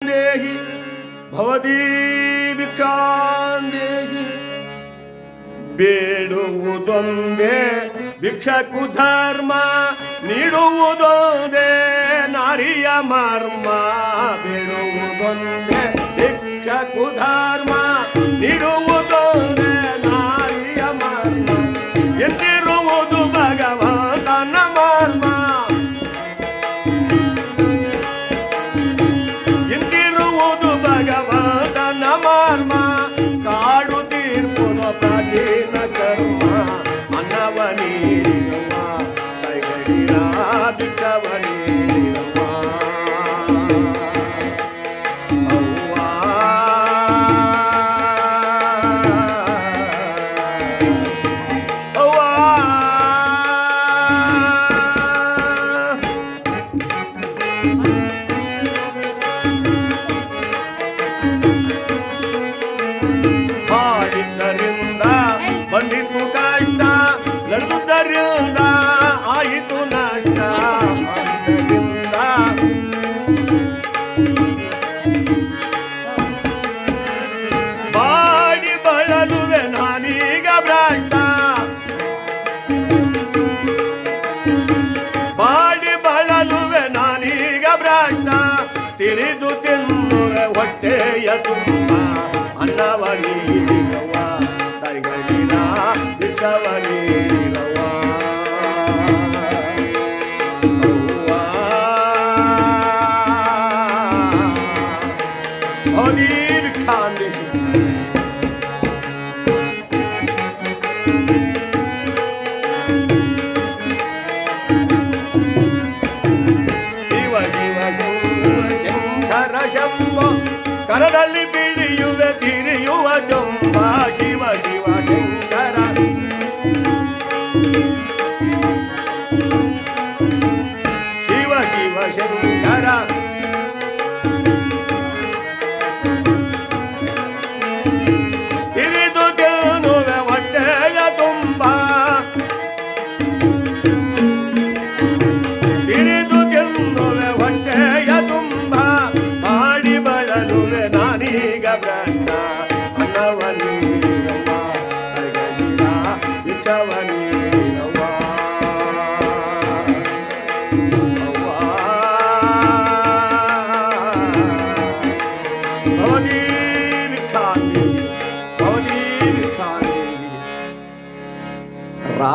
ದೇಹಿ ಭವತಿ ಭಿಕ್ಷಾಂದೇಹಿ ಬೇಡುವುದೊಂದೇ ಭಿಕ್ಷಕು ಧರ್ಮ ನೀಡುವುದೊಂದೇ ನಾರಿಯ ಮರ್ಮ ಬೇಡುವುದೊಂದೇ ಭಿಕ್ಷಕು ಧರ್ಮ Bye. ತಿನ್ನುವೆ ಹೊಟ್ಟೆಯ ತುಂಬ ಅನ್ನವ ನೀಡಿರವ ತೈಗಳಿನ ಬಿಟ್ಟವ ನೀಡಿರವ ಅವ್ವಾ. ಹದೀರ್ ಕರದಲ್ಲಿ ಬಿಡಿಯುವೆ ತಿರಿಯುವ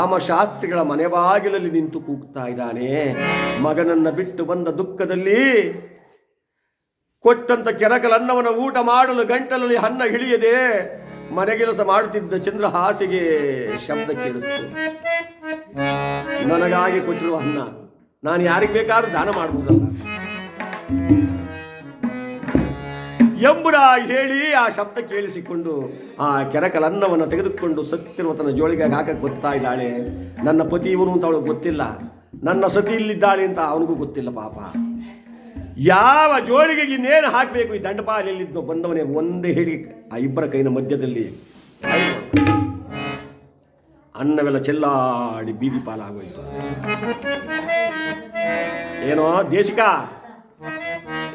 ರಾಮಶಾಸ್ತ್ರಿಗಳ ಮನೆ ಬಾಗಿಲಲ್ಲಿ ನಿಂತು ಕೂಗ್ತಾ ಇದ್ದಾನೆ. ಮಗನನ್ನ ಬಿಟ್ಟು ಬಂದ ದುಃಖದಲ್ಲಿ ಕೊಟ್ಟಂತ ಕೆರಕಲನ್ನವನ ಊಟ ಮಾಡಲು ಗಂಟಲಲ್ಲಿ ಅನ್ನ ಹಿಡಿಯದೆ ಮನೆಗೆಲಸ ಮಾಡುತ್ತಿದ್ದ ಚಂದ್ರ ಹಾಸಿಗೆ ಶಬ್ದ ಕೇಳುತ್ತೆ. ನನಗಾಗಿ ಕೊಟ್ಟಿರುವ ಅನ್ನ ನಾನು ಯಾರಿಗೆ ಬೇಕಾದ್ರೂ ದಾನ ಮಾಡುವುದಲ್ಲ ಎಂಬುದ ಹೇಳಿ ಆ ಶಬ್ದ ಕೇಳಿಸಿಕೊಂಡು ಆ ಕೆರಕಲನ್ನವನ್ನು ತೆಗೆದುಕೊಂಡು ಸತ್ತಿರುವ ತನ್ನ ಜೋಳಿಗೆ ಹಾಕಕ್ಕೆ ಗೊತ್ತಾ ಇದ್ದಾಳೆ. ನನ್ನ ಪತಿ ಇವನು ಅಂತ ಅವಳಿಗೆ ಗೊತ್ತಿಲ್ಲ. ನನ್ನ ಸತಿ ಇಲ್ಲಿದ್ದಾಳೆ ಅಂತ ಅವನಿಗೂ ಗೊತ್ತಿಲ್ಲ ಪಾಪ. ಯಾವ ಜೋಳಿಗೆಗೆ ಇನ್ನೇನು ಹಾಕಬೇಕು ಈ ದಂಡಪಾಲಿಯಲ್ಲಿದ್ದು ಬಂದವನೇ ಒಂದೇ ಹೇಳಿ ಆ ಇಬ್ಬರ ಕೈನ ಮಧ್ಯದಲ್ಲಿ. ಅನ್ನವೆಲ್ಲ ಚೆಲ್ಲಾಡಿ ಬೀದಿ ಪಾಲಾಗೋಯ್ತು. ಏನೋ ದೇಶಿಕ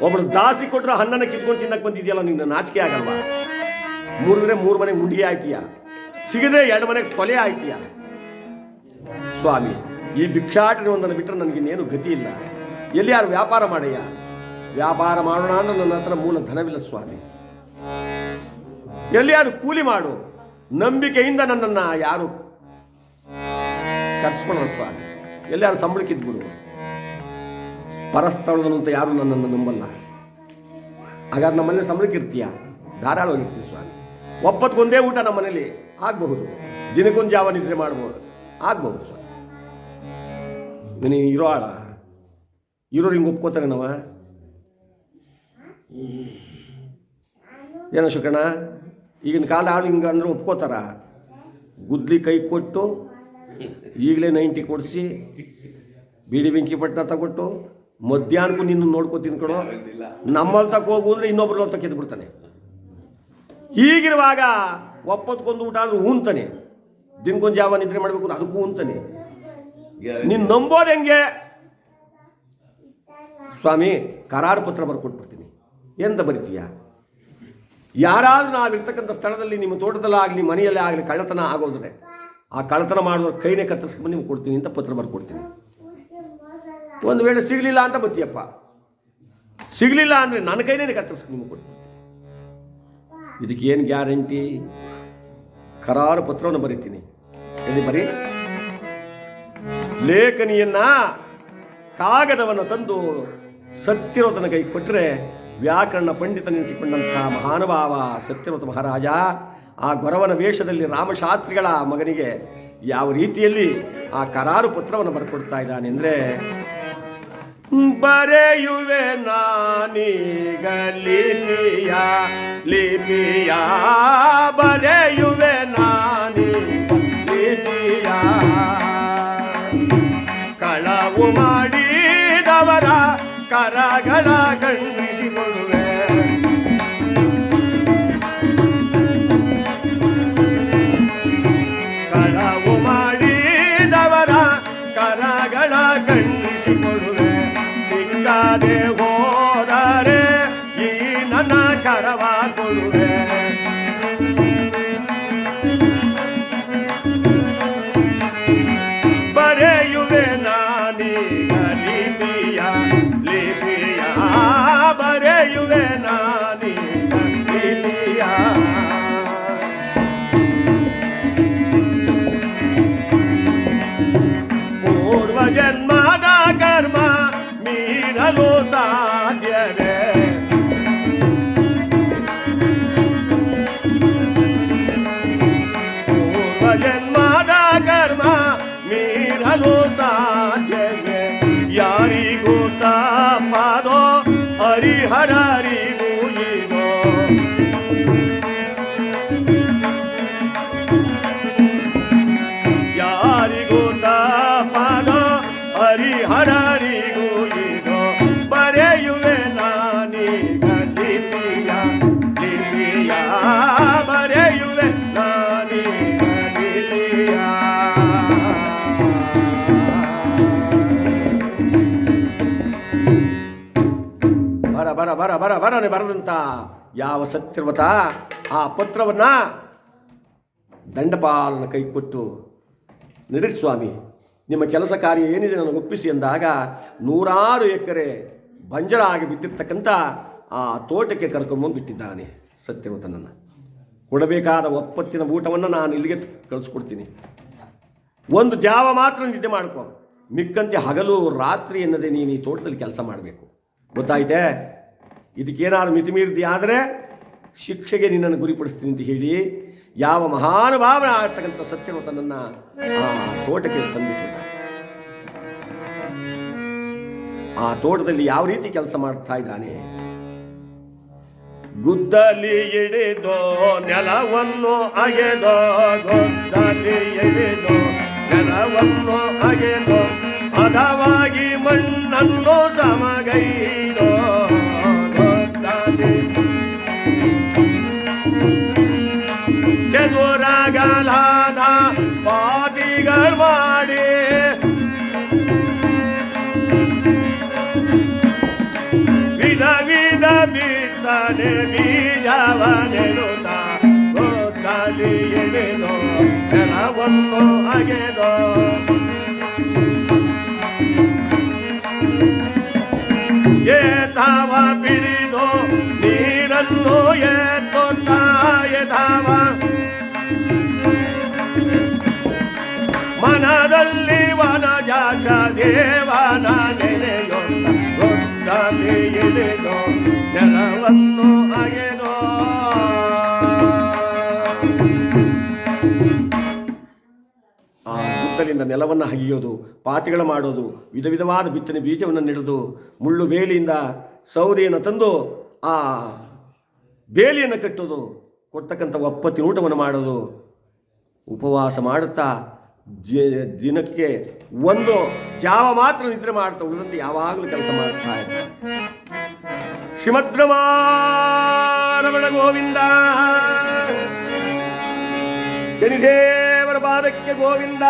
ಒಬ್ಬಳು ದಾಸಿ ಕೊಟ್ಟರೆ ಹಣ್ಣನ್ನ ಕಿತ್ಕೊಂಡು ತಿನ್ನಕ್ಕೆ ಬಂದಿದ್ಯಲ್ಲ ನಿನ್ನ ನಾಚಿಕೆ ಆಗಲ್ವಾ? ಮೂರಿದ್ರೆ ಮೂರು ಮನೆಗೆ ಮುಂಡಿ ಆಯ್ತೀಯ? ಸಿಗಿದ್ರೆ ಎರಡು ಮನೆಗೆ ಕೊಲೆ ಆಯ್ತೀಯ? ಸ್ವಾಮಿ, ಈ ಭಿಕ್ಷಾಟನೆ ಒಂದನ್ನು ಬಿಟ್ಟರೆ ನನಗಿನ್ನೇನು ಗತಿ ಇಲ್ಲ. ಎಲ್ಲಿ ಯಾರು ವ್ಯಾಪಾರ ಮಾಡಯ್ಯ? ವ್ಯಾಪಾರ ಮಾಡೋಣ ಅಂದ್ರೆ ನನ್ನ ಹತ್ರ ಮೂಲ ಧನವಿಲ್ಲ ಸ್ವಾಮಿ. ಎಲ್ಲಿ ಯಾರು ಕೂಲಿ ಮಾಡು, ನಂಬಿಕೆಯಿಂದ ನನ್ನನ್ನು ಯಾರು ಕರ್ಸ್ಕೊಳ್ಳೋಣ ಸ್ವಾಮಿ. ಎಲ್ಲಿ ಯಾರು ಸಂಬಳಕ್ಕಿದ್ಬಿಡು ಪರಸ್ಥಳದನು ಅಂತ ಯಾರು ನನ್ನನ್ನು ನಂಬಲ್ಲ. ಹಾಗಾದ್ರೆ ನಮ್ಮನೆ ಸಂಬಳಕ್ಕೆ ಇರ್ತೀಯ? ಧಾರಾಳವಾಗಿರ್ತೀಯ ಸ್ವಾಮಿ. ಒಪ್ಪತ್ಕೊಂದೇ ಊಟ ನಮ್ಮ ಮನೇಲಿ ಆಗಬಹುದು. ದಿನಕ್ಕೊಂದು ಜಾವ ನಿದ್ರೆ ಮಾಡ್ಬೋದು. ಆಗ್ಬಹುದು ಸ್ವಾಮಿ. ನೀನು ಇರೋ ಆಳ ಇರೋರು ಹಿಂಗೆ ಒಪ್ಕೋತಾರೆ ನಾವ? ಏನೋ ಶುಕಣ ಈಗಿನ ಕಾಲ ಆಳು ಹಿಂಗೆ ಅಂದ್ರೆ ಒಪ್ಕೋತಾರ? ಗುದ್ಲಿ ಕೈ ಕೊಟ್ಟು, ಈಗಲೇ ನೈಂಟಿ ಕೊಡಿಸಿ, ಬೀಡಿ ಬೆಂಕಿ ಪಟ್ಟಣ ತಗೊಟ್ಟು ಮಧ್ಯಾಹ್ನಕ್ಕೂ ನಿನ್ನ ನೋಡ್ಕೊ ತಿನ್ಕೊಳೋ ನಮ್ಮಲ್ಲಿ ತಕ್ಕ ಹೋಗು ಅಂದ್ರೆ ಇನ್ನೊಬ್ರು ತಕ್ಕ ಎದ್ದು ಬಿಡ್ತಾನೆ. ಹೀಗಿರುವಾಗ ಒಪ್ಪತ್ಕೊಂದು ಊಟ ಆದ್ರೂ ಉಂತಾನೆ. ದಿನಕ್ಕೊಂದು ಜಾವ ನಿದ್ರೆ ಮಾಡಬೇಕು ಅಂದ್ರೆ ಅದಕ್ಕೂ ಉಂತಾನೆ. ನೀನು ನಂಬೋದು ಹೆಂಗೆ? ಸ್ವಾಮಿ ಕರಾರು ಪತ್ರ ಬರ್ಕೊಟ್ಬಿಡ್ತೀನಿ ಎಂತ ಬರಿತೀಯ? ಯಾರಾದರೂ ನಾವಿರ್ತಕ್ಕಂಥ ಸ್ಥಳದಲ್ಲಿ ನಿಮ್ಮ ತೋಟದಲ್ಲಾಗಲಿ ಮನೆಯಲ್ಲೇ ಆಗಲಿ ಕಳ್ಳತನ ಆಗೋದ್ರೆ ಆ ಕಳ್ಳತನ ಮಾಡುವ ಕೈನೇ ಕತ್ತರಿಸ್ಕೊಂಡು ನಿಮ್ಗೆ ಕೊಡ್ತೀನಿ ಅಂತ ಪತ್ರ ಬರ್ಕೊಡ್ತೀನಿ ಒಂದು ವೇಳೆ ಸಿಗಲಿಲ್ಲ ಅಂತ ಬತ್ತೀಯಪ್ಪ. ಸಿಗಲಿಲ್ಲ ಅಂದರೆ ನನ್ನ ಕೈನೇ ಕತ್ತರಿಸ್ಕೊಂಡು ನಿಮಗೆ ಕೊಡ್ತೀನಿ. ಇದಕ್ಕೆ ಏನು ಗ್ಯಾರಂಟಿ? ಕರಾರು ಪತ್ರವನ್ನು ಬರೀತೀನಿ. ಎಲ್ಲಿ ಬರೀ? ಲೇಖನಿಯನ್ನ ಕಾಗದವನ್ನು ತಂದು ಸತ್ಯರೋತನ ಕೈ ಕೊಟ್ಟರೆ ವ್ಯಾಕರಣ ಪಂಡಿತನೆನಿಸಿಕೊಂಡಂಥ ಮಹಾನುಭಾವ ಸತ್ಯರೋತ ಮಹಾರಾಜ, ಆ ಗೊರವನ ವೇಷದಲ್ಲಿ ರಾಮಶಾಸ್ತ್ರಿಗಳ ಮಗನಿಗೆ ಯಾವ ರೀತಿಯಲ್ಲಿ ಆ ಕರಾರು ಪತ್ರವನ್ನು ಬರ್ಕೊಡ್ತಾ ಇದ್ದಾನೆ ಅಂದರೆ ಬರೆಯುವೆ ನಾನೀಗ ಲಿಪಿಯ ಲಿಪಿಯ ಬರೆಯುವೆ ನಾನೀಗ ಲಿಪಿಯ ಕಳವು ಮಾಡಿದವರ ಕರಗಳ ಹೋದರೆ ಈ ನನ್ನ ಕರವ ಕೊಡುವೆ ಬರ ಬರ ಬರ ಬರ ಬರನೆ ಬರದಂತ ಯಾವ ಸತ್ಯವತ ಆ ಪತ್ರವನ್ನ ದಂಡಪಾಲನ ಕೈ ಕೊಟ್ಟು ನಡೀರಿ ಸ್ವಾಮಿ, ನಿಮ್ಮ ಕೆಲಸ ಕಾರ್ಯ ಏನಿದೆ ನನಗೆ ಒಪ್ಪಿಸಿ ಎಂದಾಗ ನೂರಾರು ಎಕರೆ ಬಂಜರ ಆಗಿ ಬಿದ್ದಿರ್ತಕ್ಕಂಥ ಆ ತೋಟಕ್ಕೆ ಕರ್ಕೊಂಬಂದು ಬಿಟ್ಟಿದ್ದಾನೆ ಸತ್ಯವಂತನನ್ನು ಕೊಡಬೇಕಾದ ಒಪ್ಪತ್ತಿನ ಊಟವನ್ನು ನಾನು ಇಲ್ಲಿಗೆ ಕಳಿಸ್ಕೊಡ್ತೀನಿ. ಒಂದು ಜಾವ ಮಾತ್ರ ನಿದ್ದೆ ಮಾಡ್ಕೊ. ಮಿಕ್ಕಂತೆ ಹಗಲು ರಾತ್ರಿ ಎನ್ನದೆ ನೀನು ಈ ತೋಟದಲ್ಲಿ ಕೆಲಸ ಮಾಡಬೇಕು. ಗೊತ್ತಾಯ್ತೆ? ಇದಕ್ಕೇನಾದ್ರು ಮಿತಿಮೀರಿದಿ ಆದರೆ ಶಿಕ್ಷೆಗೆ ನಿನ್ನನ್ನು ಗುರಿಪಡಿಸ್ತೀನಿ ಅಂತ ಹೇಳಿ ಯಾವ ಮಹಾನುಭಾವನ ಆಗ್ತಕ್ಕಂಥ ಸತ್ಯನು ಆ ತೋಟಕ್ಕೆ ತಂದುಬಿಟ್ಟಿದ್ದ ಆ ತೋಟದಲ್ಲಿ ಯಾವ ರೀತಿ ಕೆಲಸ ಮಾಡ್ತಾ ಇದ್ದಾನೆ? ಗುದ್ದಲಿ ಹಿಡಿದೋ ನೆಲವನ್ನು ಅಗೆದೋ, ಗುದ್ದಲಿ ಹಿಡಿದೋ ನೆಲವನ್ನು ಅಗೆದೋ, ಹದವಾಗಿ ಮಣ್ಣನ್ನು ಸಮಗೈದೋ. ಬೀಜವನೆರುತ್ತ ಗೊತ್ತಲಿ ಎಳೆದೋ ನೆಲವನ್ನು ಅಗೆದೋ. ಏತಾವ ಬಿಡಿದೋ ನೀರನ್ನು ಎತ್ತುತ್ತ ಎದಾವ. ಮನದಲ್ಲಿ ವನಜಾತ ದೇವನ ನೆನೆಯೊಂದ ಗೊತ್ತಲಿ ಆ ನೆಲವನ್ನು ಹಗಿಯೋದು ಪಾತಿಗಳ ಮಾಡೋದು, ವಿಧ ವಿಧವಾದ ಬಿತ್ತನೆ ಬೀಜವನ್ನು ನೆಡೆದು, ಮುಳ್ಳು ಬೇಲಿಯಿಂದ ಸೌದೆಯನ್ನು ತಂದು ಆ ಬೇಲಿಯನ್ನು ಕಟ್ಟೋದು, ಕೊಡ್ತಕ್ಕಂಥ ಒಪ್ಪತ್ತಿನ ಊಟವನ್ನು ಮಾಡೋದು. ಉಪವಾಸ ಮಾಡುತ್ತಾ ದಿನಕ್ಕೆ ಒಂದು ಜಾವ ಮಾತ್ರ ನಿದ್ರೆ ಮಾಡ್ತಾ ಉಳಿದಂತೆ ಯಾವಾಗಲೂ ಕೆಲಸ ಮಾಡ್ತಾ ಇದ್ದ ശ്രീമദ്രമാരമണ ഗോവിന്ദ ശനിദേവർ പാദക്യ ഗോവിന്ദ.